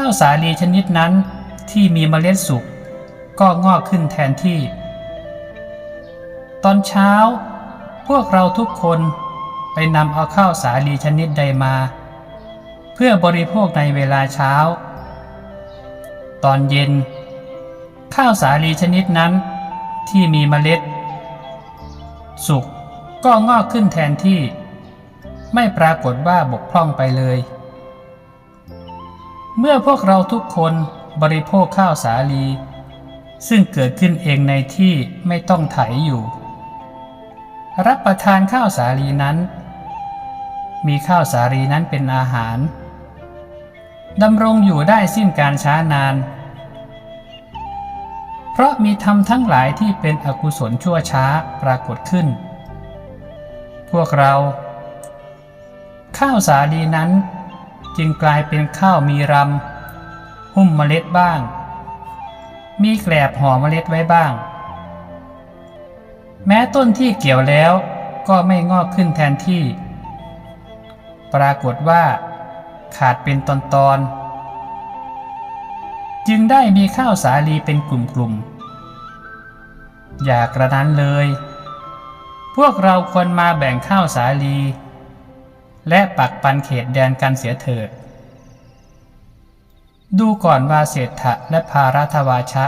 ข้าวสาลีชนิดนั้นที่มีเมล็ดสุกก็งอกขึ้นแทนที่ ตอนเช้า พวกเราทุกคนไปนำเอาข้าวสาลีชนิดใดมา เพื่อบริโภคในเวลาเช้า ตอนเย็น ข้าวสาลีชนิดนั้นที่มีเมล็ด สุกก็งอกขึ้นแทนที่ ไม่ปรากฏว่าบกพร่องไปเลย เมื่อพวกเราทุกคนบริโภคข้าวสาลี ซึ่งเกิดขึ้นเองในที่ไม่ต้องไถอยู่ รับประทานข้าวสาลีนั้น มีข้าวสาลีนั้นเป็นอาหารดำรงอยู่ได้สิ้นการช้านาน เพราะมีธรรมทั้งหลายที่เป็นอกุศลชั่วช้าปรากฏขึ้น พวกเรา ข้าวสาลีนั้น จึงกลายเป็นข้าวมีรำหุ้มเมล็ดบ้าง มีแกลบห่อเมล็ดไว้บ้าง แม้ต้นที่เกี่ยวแล้วก็ไม่งอกขึ้นแทนที่ ปรากฏว่า ขาดเป็นตอนๆจึงได้มีข้าวสาลีเป็นกลุ่มๆ อย่ากระนั้นเลย พวกเราควรมาแบ่งข้าวสาลี และปักปันเขตแดนกันเสียเถิด ดูก่อนว่าเศรษฐะและภารัทวาชะ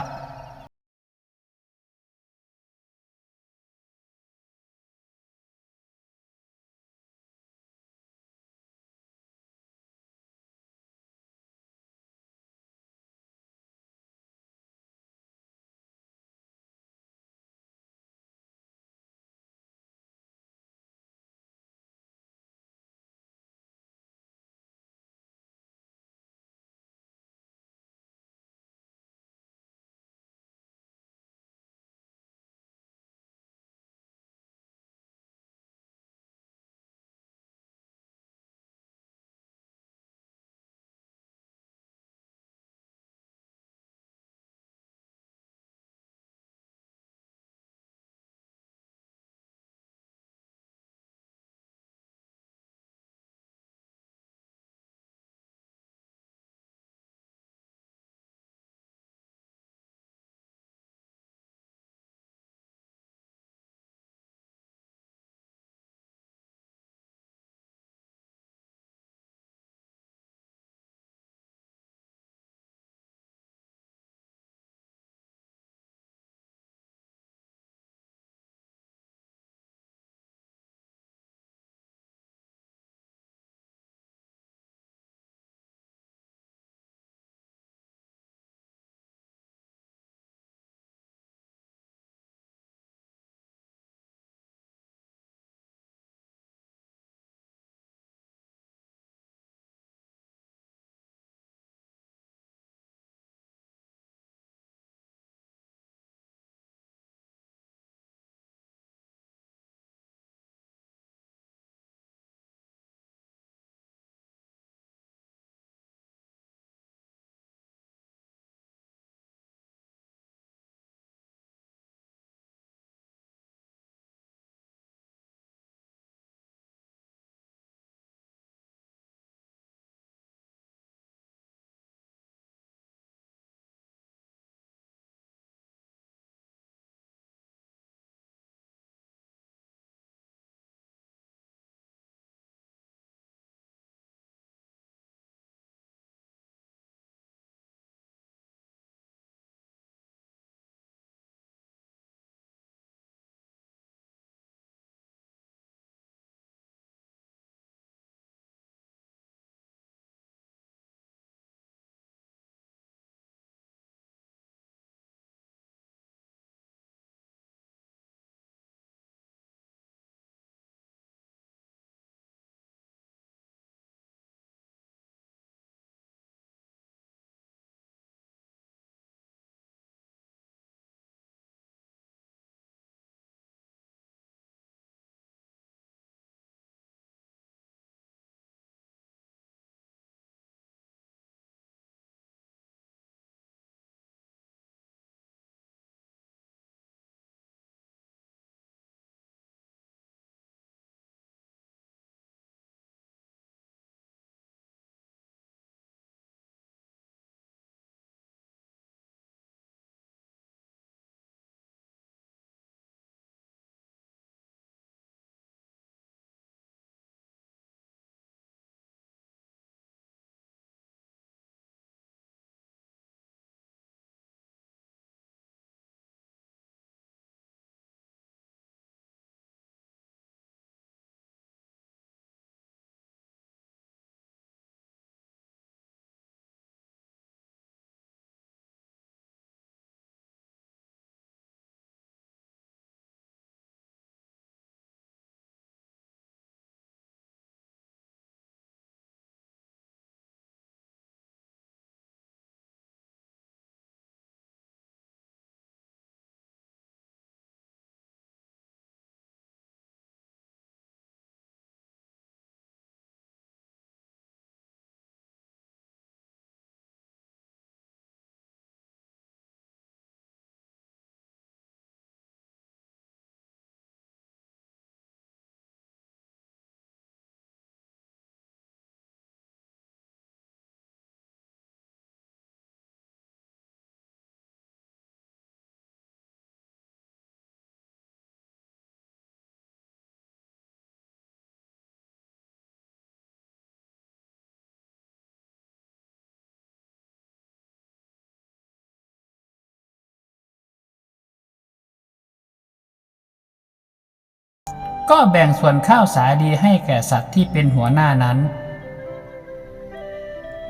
ก็แบ่งส่วนข้าวสาลีให้แก่สัตว์ที่เป็นหัวหน้านั้น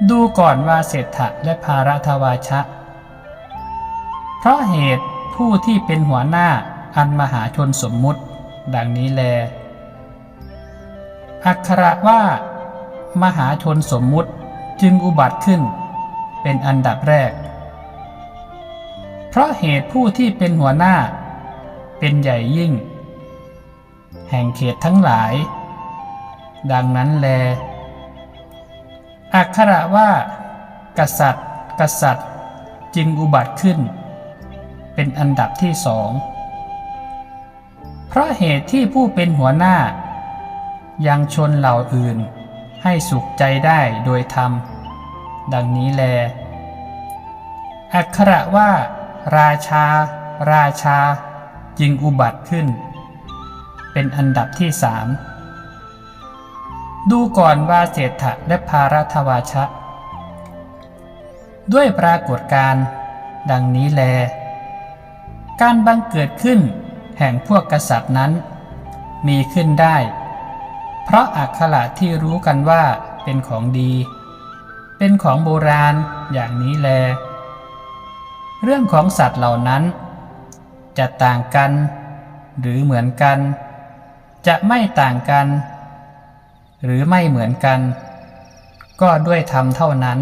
ดูก่อนว่าเศรษฐะและภารัทวาชะ เพราะเหตุผู้ที่เป็นหัวหน้าอันมหาชนสมมุติ ดังนี้แล อักขระว่า มหาชนสมมุติจึงอุบัติขึ้น เป็นอันดับแรก เพราะเหตุผู้ที่เป็นหัวหน้า เป็นใหญ่ยิ่ง แห่งเขตทั้งหลาย ดังนั้นแล อักขระว่า กษัตริย์ กษัตริย์จึงอุบัติขึ้น เป็นอันดับที่สอง เพราะเหตุที่ผู้เป็นหัวหน้า ยังชนเหล่าอื่นให้สุขใจได้โดยธรรม ดังนี้แล อักขระว่า ราชา ราชา จึงอุบัติขึ้น เป็นอันดับที่สามดูก่อนว่าเศรษฐะและภารัทวาชะ ด้วยปรากฏการ์ดังนี้แล การบังเกิดขึ้นแห่งพวกกษัตริย์นั้น มีขึ้นได้ เพราะอักขระที่รู้กันว่าเป็นของดี เป็นของโบราณอย่างนี้แล เรื่องของสัตว์เหล่านั้น จะต่างกัน หรือเหมือนกัน จะไม่ต่างกัน หรือไม่เหมือนกัน ก็ด้วยธรรมเท่านั้น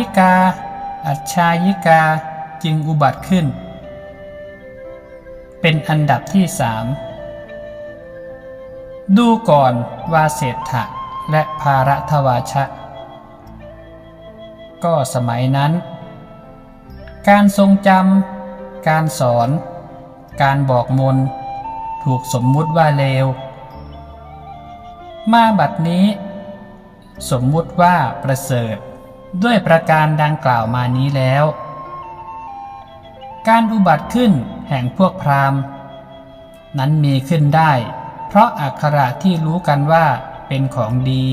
ยิกา อัจฉายิกาจึงอุบัติขึ้น เป็นอันดับที่สามดูก่อนวาเศรษฐะและภารัทวาชะ ก็สมัยนั้น การทรงจำการสอน การบอกมน ถูกสมมุติว่าเลว มาบัดนี้ สมมุติว่าประเสริฐ ด้วยประการดังกล่าวมานี้แล้ว การอุบัติขึ้นแห่งพวกพราหมณ์นั้นมีขึ้นได้ เพราะอักขระที่รู้กันว่าเป็นของดี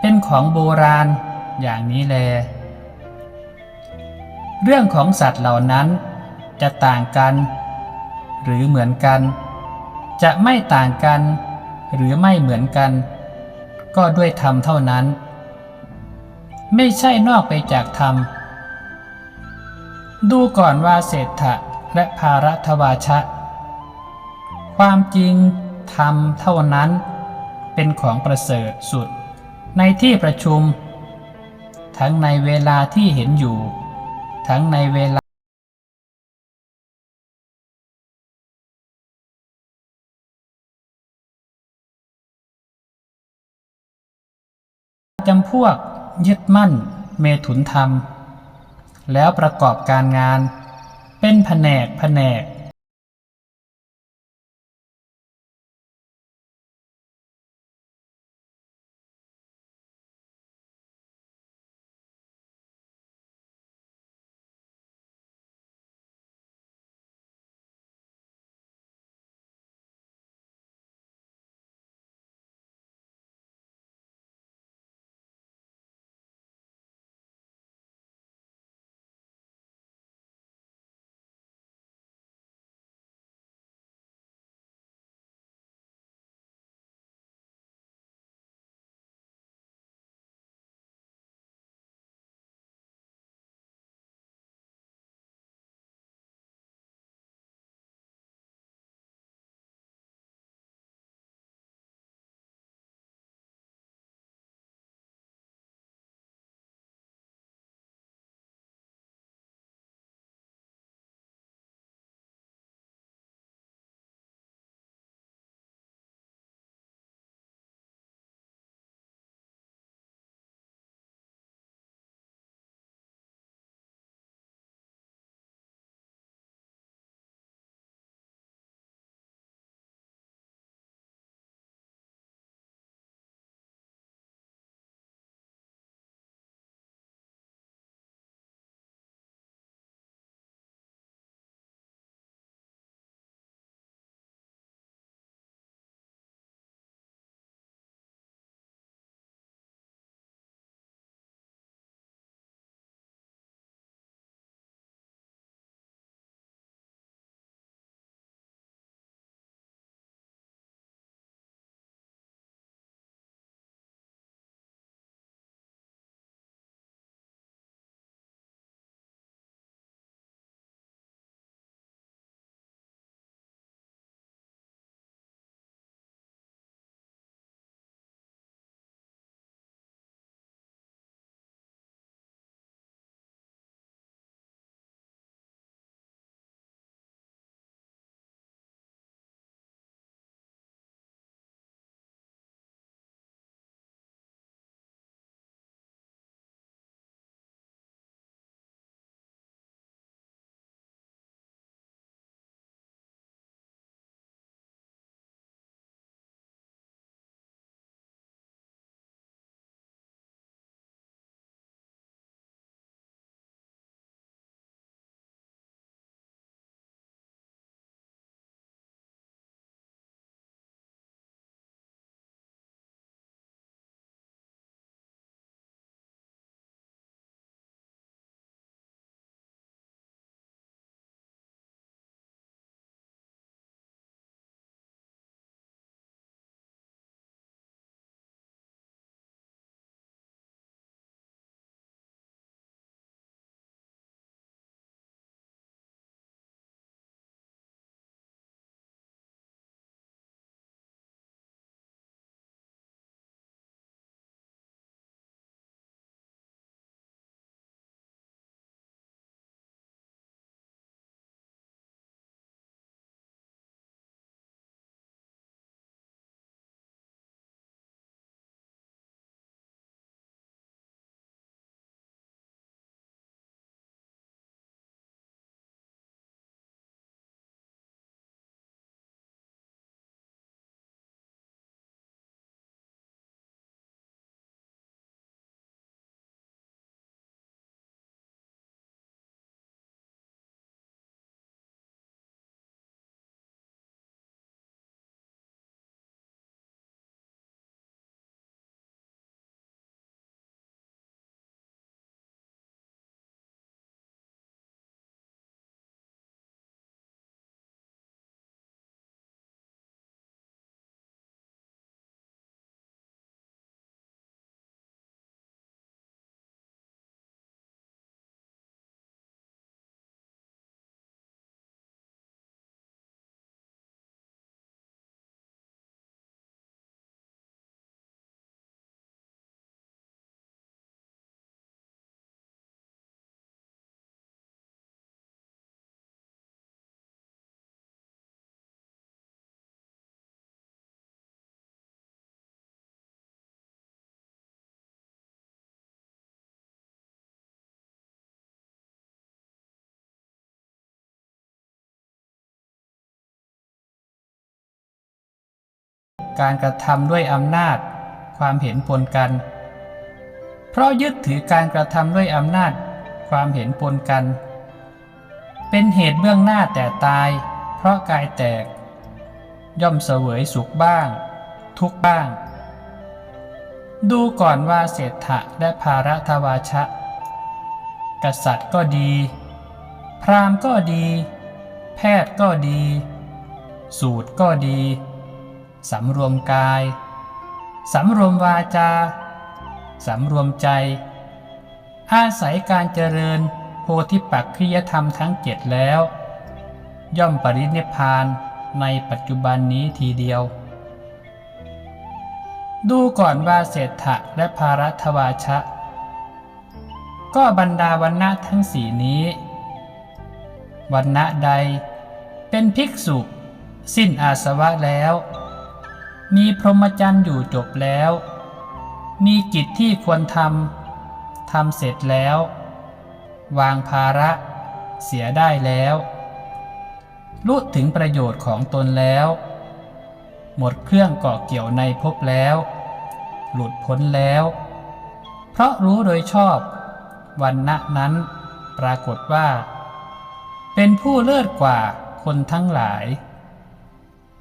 เป็นของโบราณอย่างนี้แล เรื่องของสัตว์เหล่านั้นจะต่างกัน หรือเหมือนกัน จะไม่ต่างกัน หรือไม่เหมือนกัน ก็ด้วยธรรมเท่านั้น ไม่ใช่นอกไปจากธรรม ดูก่อนว่าเศรษฐะและภารัทวาชะ ความจริงธรรมเท่านั้นเป็นของประเสริฐสุดในที่ประชุม ทั้งในเวลาที่เห็นอยู่ ทั้งในเวลาจำพวก ยึดมั่นเมถุนธรรม แล้วประกอบการงาน เป็นแผนกแผนก การกระทำด้วยอำนาจ ความเห็นปนกัน เพราะยึดถือการกระทำด้วยอำนาจ ความเห็นปนกัน เป็นเหตุเบื้องหน้าแต่ตาย เพราะกายแตก ย่อมเสวยสุขบ้าง ทุกบ้าง ดูก่อนว่าเศรษฐะและภารทวาชะ กษัตริย์ก็ดี พราหมณ์ก็ดี แพทย์ก็ดี สูตรก็ดี สำรวมกาย สำรวมวาจา สำรวมใจ อาศัยการเจริญโพธิปักขิยธรรมทั้งเจ็ดแล้ว ย่อมปรินิพานในปัจจุบันนี้ทีเดียว ดูก่อนว่าเศรษฐะและภารัทวาชะ ก็บรรดาวันณะทั้งสี่นี้วันณะใดเป็นภิกษุ สิ้นอาสวะแล้ว มีพรหมจรรย์อยู่จบแล้ว มีกิจที่ควรทำทำเสร็จแล้ว วางภาระเสียได้แล้วรู้ถึงประโยชน์ของตนแล้ว หมดเครื่องเกาะเกี่ยวในภพแล้ว หลุดพ้นแล้ว เพราะรู้โดยชอบ วันณะนั้นปรากฏว่า เป็นผู้เลิศกว่าคนทั้งหลาย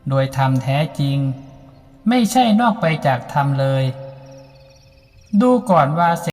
โดยธรรมแท้จริง ไม่ใช่นอกไปจากธรรมเลย ดูก่อนว่าเส